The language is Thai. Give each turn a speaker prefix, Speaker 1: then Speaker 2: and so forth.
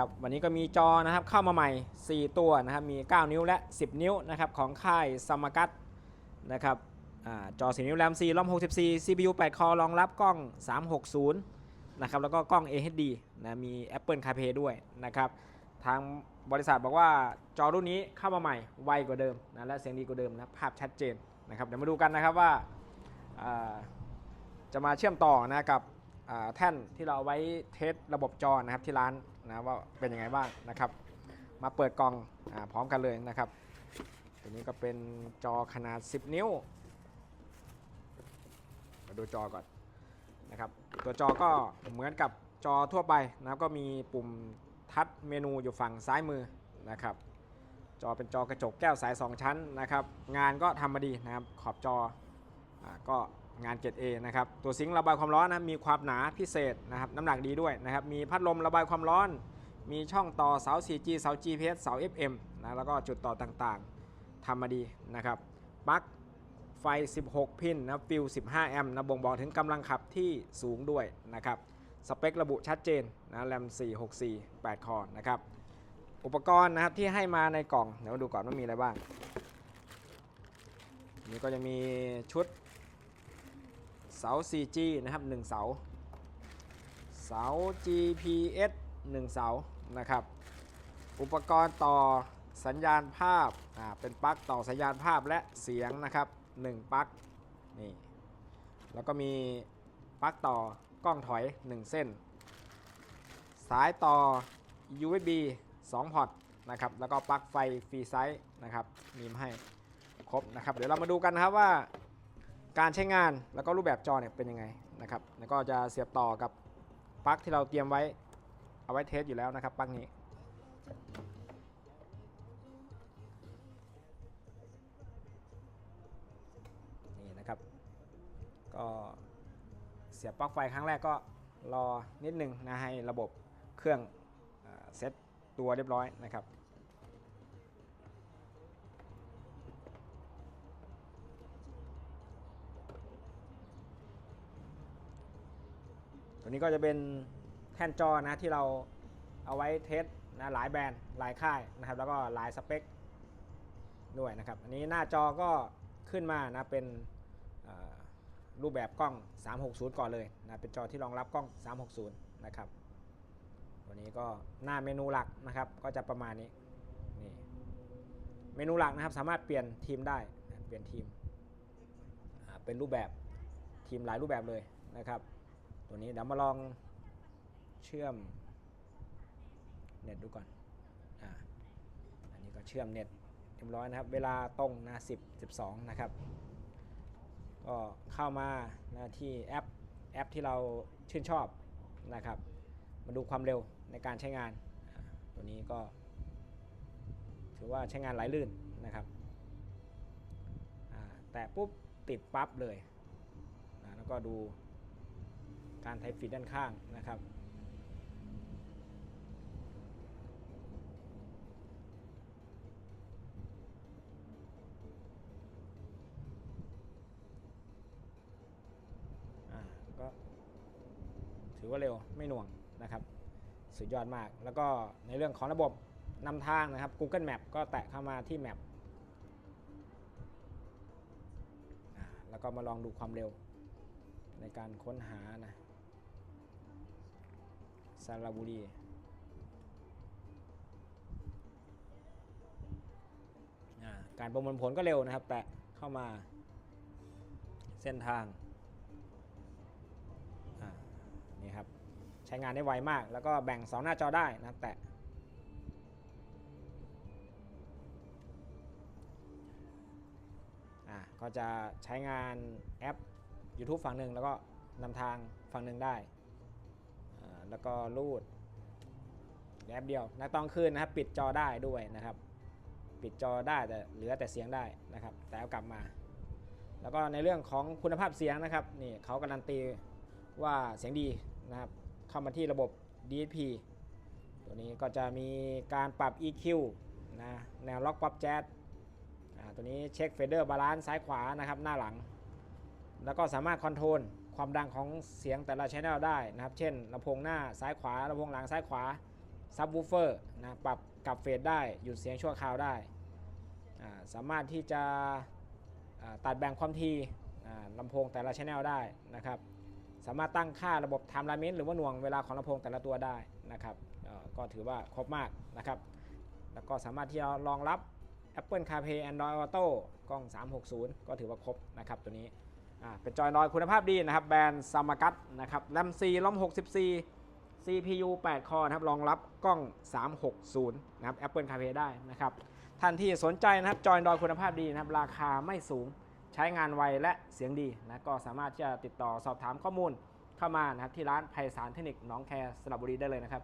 Speaker 1: ครับวันนี้ก็มีจอนะครับเข้ามาใหม่ 4 ตัวนะครับมี 9 นิ้วและ 10 นิ้วนะครับของค่ายสมกัตนะครับอจอ 10 นิ้วแรม4รอม 64 CPU 8 คอรองรับกล้อง 360 นะครับแล้วก็กล้อง AHD นะมี Apple CarPlay ด้วยนะครับทางบริษัทบอกว่าจอรุ่นนี้เข้ามาใหม่ไวกว่าเดิมนะและเสียงดีกว่าเดิมนะภาพชัดเจนนะครับเดี๋ยวมาดูกันนะครับว่าาจะมาเชื่อมต่อนะกับแท่นที่เราเอาไว้เทสระบบจอนะครับที่ร้าน นะว่าเป็นยังไงบ้างนะครับ มาเปิดกล่องอพร้อมกันเลยนะครับ ตัวนี้ก็เป็นจอขนาด 10 นิ้วมาดูจอก่อนนะครับ ตัวจอก็เหมือนกับจอทั่วไปนะครับก็มีปุ่มทัชเมนูอยู่ฝั่งซ้ายมือนะครับจอเป็นจอกระจกแก้วสาย 2 ชั้นนะครับ งานก็ทำมาดีนะครับ ขอบจออก็ งานเกรด A นะครับตัวซิงค์ระบายความร้อนนะมีความหนาพิเศษนะครับน้ำหนักดีด้วยนะครับมีพัดลมระบายความร้อน มีช่องต่อเสา 4G เสา GPS เสา FM นะแล้วก็จุดต่อต่างๆทำมาดีนะครับปลั๊กไฟ 16 พินนะฟิล 15 แอมป์นะบ่งบอกถึงกำลังขับที่สูงด้วยนะครับสเปคระบุชัดเจนนะแรม 464 8 คอนะครับอุปกรณ์นะครับที่ให้มาในกล่อง เดี๋ยวมาดูก่อนว่ามีอะไรบ้างนี่ก็จะมีชุด สา 4G นะครับ 1 เสา เสา GPS 1 เสา นะครับ อุปกรณ์ต่อสัญญาณภาพ อ่า เป็นปลั๊กต่อสัญญาณภาพและเสียงนะครับ 1 ปลั๊ก นี่ แล้วก็มีปลั๊กต่อกล้องถอย 1 เส้น สายต่อ USB 2 พอร์ตนะครับ แล้วก็ปลั๊กไฟฟรีไซส์นะครับ มีมาให้ครบนะครับ เดี๋ยวเรามาดูกันครับว่า การใช้งานแล้วก็รูปแบบจอเนี่ยเป็นยังไงนะครับแล้วก็จะเสียบต่อกับปลั๊กที่เราเตรียมไว้เอาไว้เทสอยู่แล้วนะครับปลั๊กนี้ นี่นะครับ ก็เสียบปลั๊กไฟครั้งแรกก็รอนิดนึงนะให้ระบบเครื่องเซ็ตตัวเรียบร้อยนะครับ นี้ก็จะเป็นแท่นจอนะที่เราเอาไว้เทสนะหลายแบรนด์หลายค่ายนะครับ แล้วก็หลายสเปคด้วยนะครับ อันนี้หน้าจอก็ขึ้นมานะเป็นรูปแบบกล้อง 360 ก่อนเลยนะเป็นจอที่รองรับกล้อง 360 นะครับตัวนี้ก็หน้าเมนูหลักนะครับ ก็จะประมาณนี้นี่เมนูหลักนะครับ สามารถเปลี่ยนทีมได้นะเปลี่ยนทีมเป็นรูปแบบทีมหลายรูปแบบเลยนะครับ ตัวนี้เดี๋ยวมาลองเชื่อมเน็ตดูก่อนอ่าอันนี้ก็เชื่อมเน็ตเรียบร้อยนะครับ เวลาตรงนะ10 12 นะครับ ก็เข้ามานะที่แอปแอปที่เราชื่นชอบนะครับ มาดูความเร็วในการใช้งาน ตัวนี้ก็ถือว่าใช้งานไหลลื่นนะครับแต่ปุ๊บติดปั๊บเลยนะแล้วก็ดู การไทฟีดด้านข้างนะครับ ก็ถือว่าเร็วไม่หน่วงนะครับ สุดยอดมาก แล้วก็ในเรื่องของระบบนำทางนะครับ Google Map ก็แตะเข้ามาที่ Map แล้วก็มาลองดูความเร็วในการค้นหานะ สระบุรีการประมวลผลก็เร็วนะครับแตะเข้ามาเส้นทางนี่ครับใช้งานได้ไวมาก แล้วก็แบ่ง 2 หน้าจอได้นะครับแต่ก็จะใช้งานแอป YouTube ฝั่งหนึ่งแล้วก็นำทางฝั่งหนึ่งได้ แล้วก็รูดแอปเดียวนะตอนคืนนะครับ ปิดจอได้ด้วยนะครับ ปิดจอได้แต่เหลือแต่เสียงได้นะครับ แต่เอากลับมา แล้วก็ในเรื่องของคุณภาพเสียงนะครับนี่เขาการันตีว่าเสียงดีนะครับ เข้ามาที่ระบบ DSP ตัวนี้ก็จะมีการปรับ EQ นะแนวล็อกป๊อปแจ๊สตัวนี้เช็คเฟเดอร์บาลานซ์ซ้ายขวานะครับหน้าหลัง แล้วก็สามารถคอนโทรล ความดังของเสียงแต่ละช anel ได้นะครับ เช่นลำโพงหน้าซ้ายขวาลำโพงหลังซ้ายขวาซับวูเฟอร์นะปรับกลับเฟสได้ หยุดเสียงชั่วคราวได้ สามารถที่จะตัดแบ่งความถี่อ่าลำโพงแต่ละช anel ได้นะครับ สามารถตั้งค่าระบบ time alignment หรือว่าหน่วงเวลาของลำโพงแต่ละตัวได้นะครับก็ถือว่าครบมากนะครับ แล้วก็สามารถที่จะรองรับ Apple CarPlay Android Auto กล้อง 360 ก็ถือว่าครบนะครับตัวนี้ เป็นจอยนอยคุณภาพดีนะครับ แบรนด์ซามากัตนะครับแรม4ล้อม64 CPU 8 คอนะครับรองรับกล้อง 360 นะครับ Apple CarPlay ได้นะครับ ท่านที่สนใจนะครับ จอยนอยคุณภาพดีนะครับ ราคาไม่สูงใช้งานไวและเสียงดีนะก็สามารถที่จะติดต่อสอบถามข้อมูลเข้ามานะครับที่ร้านไพศาลเทคนิคหนองแคร์สระบุรีได้เลยนะครับ